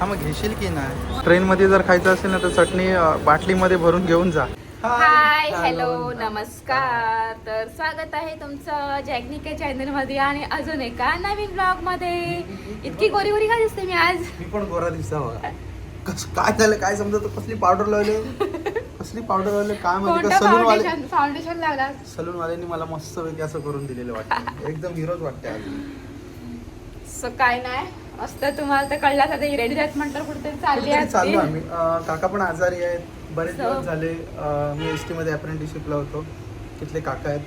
हा मग घेशील की नाही? ट्रेनमध्ये जर खायचं असेल ना तर चटणी अं, बाटलीमध्ये भरून घेऊन जा. हाय हॅलो नमस्कार. तर स्वागत आहे तुमचं जॅग्निके चॅनलमध्ये आणि अजून एका नवीन ब्लॉगमध्ये इतकी गोरी गोरी का दिसते मी आज? मी पण गोरा दिसता बघा. कस काय झालं काय समजत कसली पावडर लावले? कसली पावडर लावले? काय माहिती का सलून वाले फाउंडेशन लावला. सलून वाल्यांनी मला मस्त पैकी असं करून दिलेलं वाटतं. एकदम हिरोच वाटते आज. सो काय नाही. मस्त तुम्हाला तर कळलं आता रेडी जात म्हटलं कुठेतरी चालली आम्ही. काका पण आजारी आहेत. बरेच दिवस झाले मी एस टी मध्ये अप्रेंटिसशिपला होतो. तिथले काका आहेत.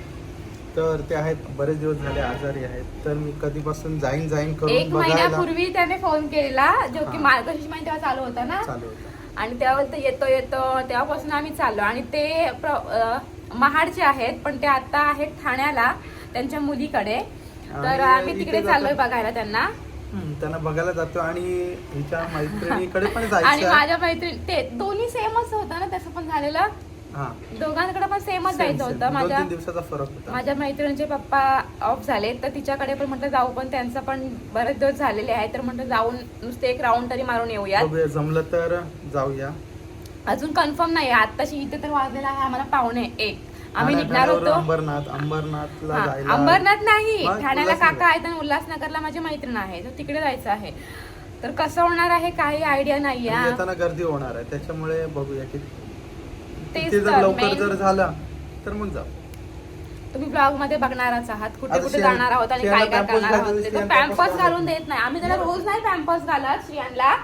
तर ते आहेत. बरेच दिवस झाले आजारी आहेत. तर मी कधीपासून जाईन जाईन एक करून बघायला महिन्यापूर्वी त्याने फोन केला जो की. मार्गशीर्ष महिना तेव्हा चालू होता ना? चालू होतं. आणि तेव्हा बोलतो येतो येतो. तेव्हापासून आम्ही चाललो. आणि ते महाडचे आहेत पण ते आता आहेत ठाण्याला त्यांच्या मुलीकडे. तर आम्ही तिकडे चाललोय बघायला त्यांना. त्यांना बघायला जातो आणि हिच्या मैत्रिणीकडे पण आणि जायचं. माझ्या मैत्रिणी ते दोन्ही सेमच होतं ना तसं पण झालेलं. हा. दोघांकडे पण सेमच जायचं. होतं. दोन माझ्या तीन दिवसाचा फरक होता. माझ्या मैत्रिणीचे पप्पा ऑफ झाले तर तिच्याकडे पण म्हटलं जाऊ पण त्यांचं पण बरेच दिवस झालेले आहे तर म्हटलं जाऊन नुसते एक राऊंड तरी मारून येऊयात. बघूया जमलं तर जाऊया. अजून कन्फर्म नाही आताशी इथे तर वाजलेला आहे आम्हाला पाहुणे एक. आम्ही निघणार होतो. अंबरनाथ अंबरनाथला जायला अंबरनाथ नाही. ठाण्याला. काका आहेत आणि उल्हासनगरला माझी मैत्रीण आहे. तर तिकडे जायचं आहे. तर कसं होणार आहे काही आयडिया नाही येताना गर्दी होणार आहे. त्याच्यामुळे बघूया की तेच तिथे जर तर, लवकर main- जर झालं तर मग जाऊ. तुम्ही ब्लॉगमध्ये बघणारच आहात. कुठे कुठे जाणार आहोत आणि काय काय करणार आहोत. पॅम्पर्स घालून देत नाही. आम्ही त्याला रोज नाही पॅम्पर्स घालत श्रियांना.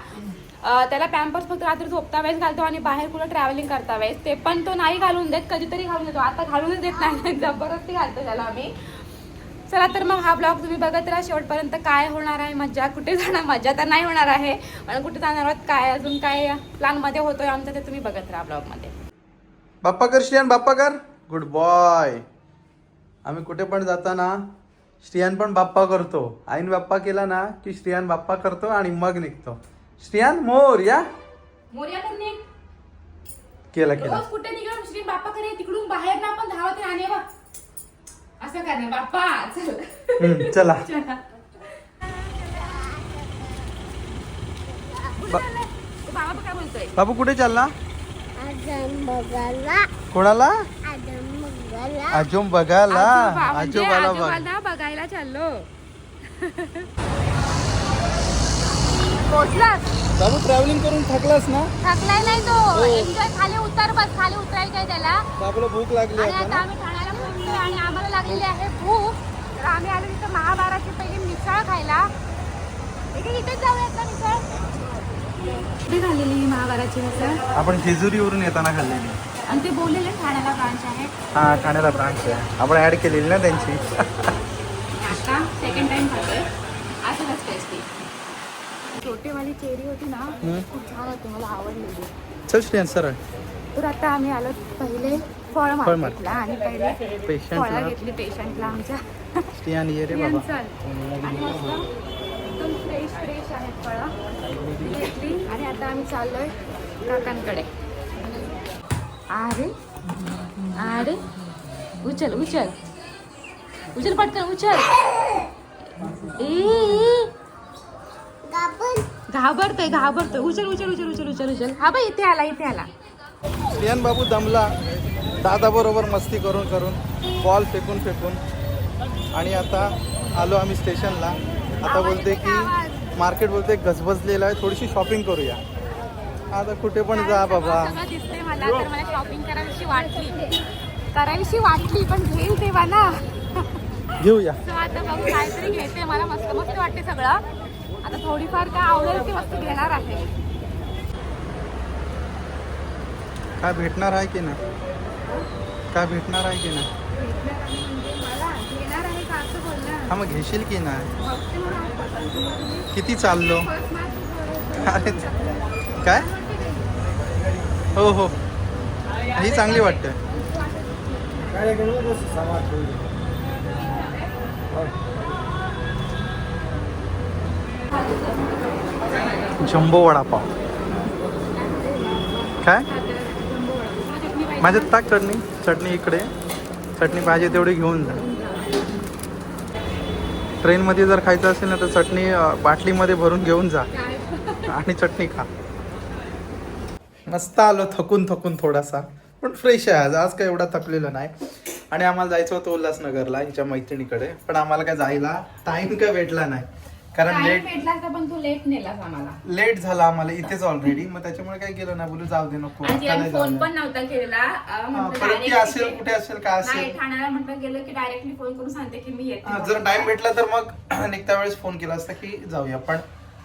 त्याला पॅम्पर्स फक्त रात्री झोपता वेळेस घालतो आणि बाहेर कुठं ट्रॅव्हलिंग करता वेळेस. ते पण तो नाही घालून देत कधीतरी घालून देतो. आता घालूनच देत नाही जबरदस्ती घालतो त्याला आम्ही. चला तर मग हा ब्लॉग तुम्ही बघत राहा. शेवटपर्यंत काय होणार आहे मजा कुठे जाणार? मजा तर नाही होणार आहे. पण कुठे जाणार आहोत? काय अजून काय प्लॅनमध्ये होतोय आमचं ते तुम्ही बघत राहा ब्लॉगमध्ये. बाप्पा कर श्रियान बाप्पा कर. गुड बॉय आम्ही कुठे पण जाताना श्रियान पण बाप्पा करतो. आईन बाप्पा केला ना की श्रियान बाप्पा करतो आणि मग निघतो. श्रियान मोर या मोर्या करणे केला केला. रोज कुठे बाप्पा करे तिकडून बाहेर ना आपण धावत राहणे बघ असं करणे बाप्पा चल. हम्म, चला. बा-? तो बाबा बघ काय बोलतोय बाबू कुठे चालला? आजम बघायला कोणाला? आजम बघायला आजोम बघायला आजोबा, म्हणजे आजोबाला बघ. आजोबाला बघायला चाललो. पोचलास? बाबू ट्रॅव्हलिंग करून थकलास ना? थकलाय नाही तो. हो. एन्जॉय खाली उतर बस खाली उतरायचं आहे त्याला? बाबूला भूक लागली आणि आता आता ना? आम्ही ठाण्याला पोहोचलोय आणि आम्हाला लागलेली आहे भूक. तर आम्ही आलो तिथं महाभारतची पहिली मिसळ खायला. इथे इथेच जाऊयात ना मिसळ. कुठे खाल्लेली ही महाभारतची मिसळ. आपण जेजुरीवरून येताना खाल्लेली. आणि ते बोललेले ठाण्याला ब्रांच आहे. हा ठाण्याला ब्रांच आहे. आपण ऍड केलेली ना त्यांची. छोटीवाली चेरी होती ना. खूप छान होती मला आवडलेली चल श्रेयन सरळ तर आता आम्ही आलो पहिले फळ फळ मार्केटला आणि पहिले पेशंटला फळं घेतली पेशंटला आमच्या. श्रेयान ये रे बाबा. एकदम फ्रेश फ्रेश आहेत फळं. घेतली आणि आता आम्ही चाललोय काकांकडे. अरे अरे उचल उचल. उचल पटकन उचल. ए, घाबरतोय घाबरतोय. उचल उचल उचल उचल उचल उचल. हा बाई इथे आला इथे आला. श्रेयन बाबू दमला. दादा बरोबर मस्ती करून करून बॉल फेकून फेकून. आणि आता आलो आम्ही स्टेशनला. आता बोलते की मार्केट बोलते गजबजलेलं आहे थोडीशी शॉपिंग करूया. आता कुठे पण जा बाबा. दिसतंय मला तर मला शॉपिंग करावीशी वाटली. करावीशी वाटली पण घेईल तेव्हा ना. घेऊया. आता बघू काहीतरी घेते मला मस्त मस्त वाटते सगळं. आता थोडीफार काय आवडेल ती वस्तू घेणार आहे. काय भेटणार आहे की नाही? काय भेटणार आहे की नाही? मला घेणार आहे का असं बोलणार हा मग घेशील की नाही? बघते किती चाललो? First अरे काय? हो हो. ही चांगली वाटते. जम्बो वडापाव. काय? माझ्यात टाक चटणी चटणी इकडे. चटणी पाहिजे तेवढी घेऊन जा. ट्रेनमध्ये जर खायचं असेल ना तर चटणी बाटलीमध्ये भरून घेऊन जा. आणि चटणी खा. मस्त आलो थकून थकून थोडासा. पण फ्रेश आहे आज. आज काय एवढा थकलेलो नाही. आणि आम्हाला जायचं होतं उल्हासनगरला हिच्या मैत्रिणीकडे. पण आम्हाला काय जायला टाइम काय भेटला नाही. कारण लेट भेटला असता पण तू लेट नेलास आम्हाला. लेट झाला आम्हाला इथेच ऑलरेडी मग त्याच्यामुळे काय केलं नाही बोलू जाऊ दे नको आणि तिला आता नाही फोन जाऊ पण नव्हता केलेला. अं, हा, म्हटलं परत ती direct असेल कुठे असेल काय नाही असेल. ठाण्याला म्हटलं गेलं की डायरेक्टली फोन करून सांगते की मी येते हा, जर टाइम भेटला तर मग निघत्या वेळेस फोन केला असता की जाऊया पण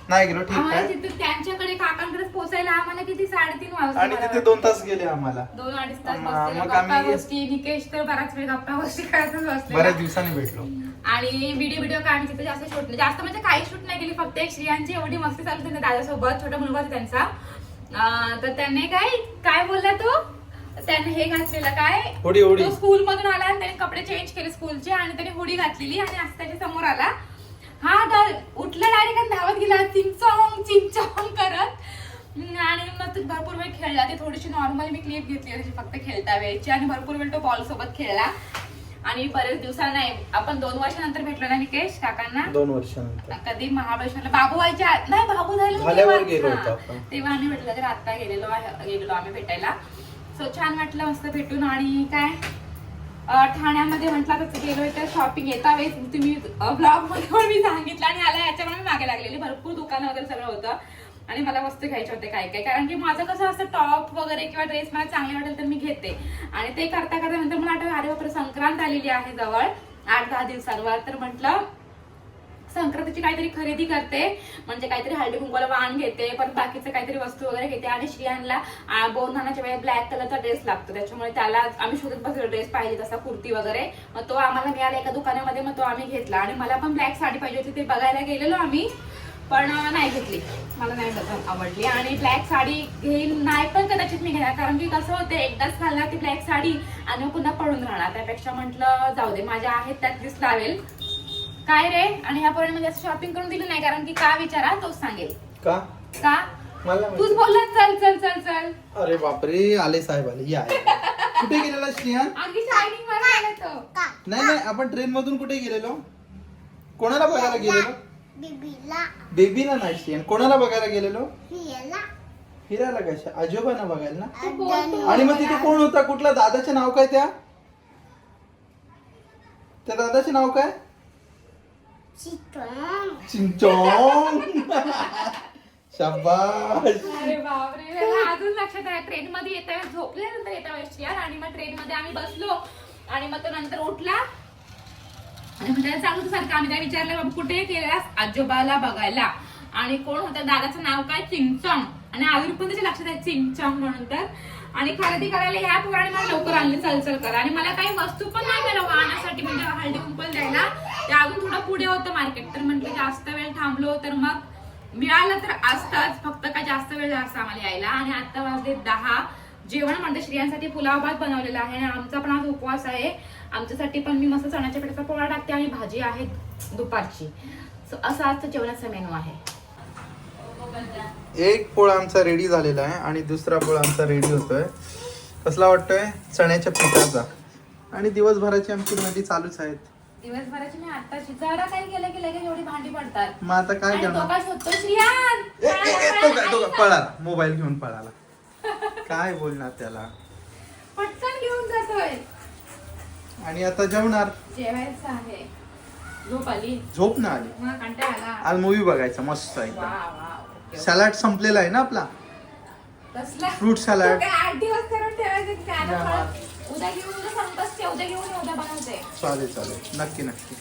नाही गेलो ठीक आम्हाला आहे. तिथे त्यांच्याकडे काकांकडे पोहोचायला आम्हाला किती साडेतीन वाजता आणि तिथे दोन तास गेले आम्हाला. दोन अडीच तास मग- बसलेलो. मग गप्पा आम्ही- गोष्टी निकेश तर बराच वेळ गप्पा गोष्टी करतच बसलेला. बऱ्याच दिवसांनी भेटलो. आणि व्हिडिओ व्हिडिओ काय तिथे जास्त शूट नाही जास्त म्हणजे काही शूट नाही केली फक्त एक श्रियांची एवढी मस्ती चालू होती ना दादासोबत छोटा मुलगा होता त्यांचा. अं, तर त्याने काय काय बोलला तो? त्याने हे घातलेलं काय? होडी होडी. तो स्कूल मधून आला आणि त्याने कपडे चेंज केले स्कूलचे आणि त्याने हुडी घातलेली आणि असं त्याच्यासमोर आला. हा तर उठला डायरेक्ट आणि धावत गेला. चिंचॉंग चिंचॉंग करत. आणि मग तो भरपूर वेळ खेळला. ते थोडीशी नॉर्मल मी क्लिप घेतली त्याची फक्त खेळता वेळची. आणि भरपूर वेळ तो बॉल सोबत खेळला. आणि बरेच दिवसांना नाही आपण दोन वर्षानंतर भेटलो ना निकेश काकांना? दोन वर्षानंतर. कधी महाबळेश्वरला. बाबू व्हायच्या नाही बाबू झालं तेव्हा-. तेव्हा आम्ही भेटलो तर आता गेलेलो आहे- गेलेलो आम्ही भेटायला. सो छान वाटलं मस्त भेटून. आणि काय? ठाण्यामध्ये म्हटलं तर गेलोय तर शॉपिंग येता वेळेस. तुम्ही ब्लॉगमध्ये पण मी सांगितलं आणि आला याच्यामुळे मी मागे लागलेली. भरपूर दुकानं वगैरे सगळं होतं. आणि मला वस्तू घ्यायचे होते काय काय. कारण की माझं कसं असतं टॉप वगैरे किंवा ड्रेस मला चांगले वाटेल तर मी घेते. आणि ते करता करता नंतर मला आठवलं अरे बापरे संक्रांत आलेली आहे जवळ. आठ दहा दिवसांवर. तर म्हटलं संक्रांतीची काहीतरी खरेदी करते. म्हणजे काहीतरी हळदी कुंकवाला वाण घेते पण बाकीचं काहीतरी वस्तू वगैरे घेते. आणि श्रियांना बोन घालण्याच्या वेळेस ब्लॅक कलरचा ड्रेस लागतो. त्याच्यामुळे त्याला आम्ही शोधत बसलो ड्रेस पाहिजे तसा कुर्ती वगैरे. मग तो आम्हाला मिळाला एका दुकानामध्ये मग तो आम्ही घेतला. आणि मला पण ब्लॅक साडी पाहिजे होती ते बघायला गेलेलो आम्ही पण नाही घेतली. मला नाही आवडली. आणि ब्लॅक साडी घेईन नाही पण कदाचित मी घेणार. कारण की कसं होतं एकदाच घालणार ती ब्लॅक साडी आणि पुन्हा पडून राहणार. त्यापेक्षा म्हटलं जाऊ दे. माझ्या आहेत त्यात दिस लावेल. काय रे? आणि ह्या पोरांनी जास्त शॉपिंग करून दिली नाही कारण की का विचारा तोच सांगेल. का? का? मला तूच. बोलला चल चल चल चल. अरे बापरे आले साहेब आले या या. कुठे गेलेला श्रियान अगदी शायनिंग मारायला तो का नाही नाही आपण ट्रेन मधून कुठे गेलेलो? कोणाला बघायला गेलेलो? बिबीला. बेबीला नाही श्रियान कोणाला बघायला गेलेलो? हिला हिराला कशा आजोबांना बघायला ना? तू तू. आणि मग तिथे कोण होता? कुठला दादाचे नाव काय त्या? त्या दादाचे नाव काय? चिंचोंग शाबाश अरे बापरे मला अजून लक्षात आहे. ट्रेन मध्ये येत्या वेळेस झोपले नंतर येत्या वेळेस यार. आणि मग ट्रेन मध्ये आम्ही बसलो. आणि मग तो नंतर उठला. आणि मग त्याला सांगतो सारखं आम्ही त्याला विचारलं बाबा कुठे केलास आजोबाला बघायला? आणि कोण होतं? दादाचं नाव काय? चिंचॉंग आणि अजून पण त्याच्या लक्षात आहे चिंचॉंग म्हणून तर. आणि खरेदी करायला ह्या पोराने मला लवकर आणले चल चल कर आणि मला काही वस्तू पण नाही मिळालं वाहनासाठी. म्हणजे हळदी कुंपल द्यायला. ते अजून थोडं पुढे होतं मार्केट तर म्हटलं जास्त वेळ थांबलो तर मग मिळालं तर असतंच फक्त काय जास्त वेळ जास्त आम्हाला यायला. आणि आता वाजले दहा. जेवण म्हणते स्त्रियांसाठी पुलाव भात बनवलेला आहे. आणि आमचा पण आज उपवास आहे. आमच्यासाठी पण मी मस्त चण्याच्या पिठाचा पोळा टाकते आणि भाजी आहे दुपारची. सो असं आजचं जेवणाचा मेनू आहे. एक पोळा आमचा रेडी झालेला आहे आणि दुसरा पोळा आमचा रेडी होतोय. कसला वाटतोय? चण्याच्या पिठाचा. आणि दिवसभराची आमची नदी चालूच आहेत. दिवसभराची मी आत्ताची. जरा काही केलं की लगेच एवढी भांडी पडतात. मग आता काय आणि तो करणार? काय शोधतो श्रियान ए, ए, ए, तो काय तो काय? पळाला मोबाईल घेऊन पळाला काय बोलणार त्याला? पटकन घेऊन जातोय. आणि आता जेवणार? जेवायचं आहे. झोप आली? झोप ना आली. मग कंटाळा आला. आज मूवी बघायचा मस्त वा एकदम. वा ओके. सॅलड संपलेला आहे ना आपला. तो काय आठ दिवस करून ठेवायचं? काय ना या. फळ? उद्या घेऊन उद्या सांगतोस ते उद्या घेऊन ये, उद्या बनवते. चालेल चालेल. नक्की नक्की.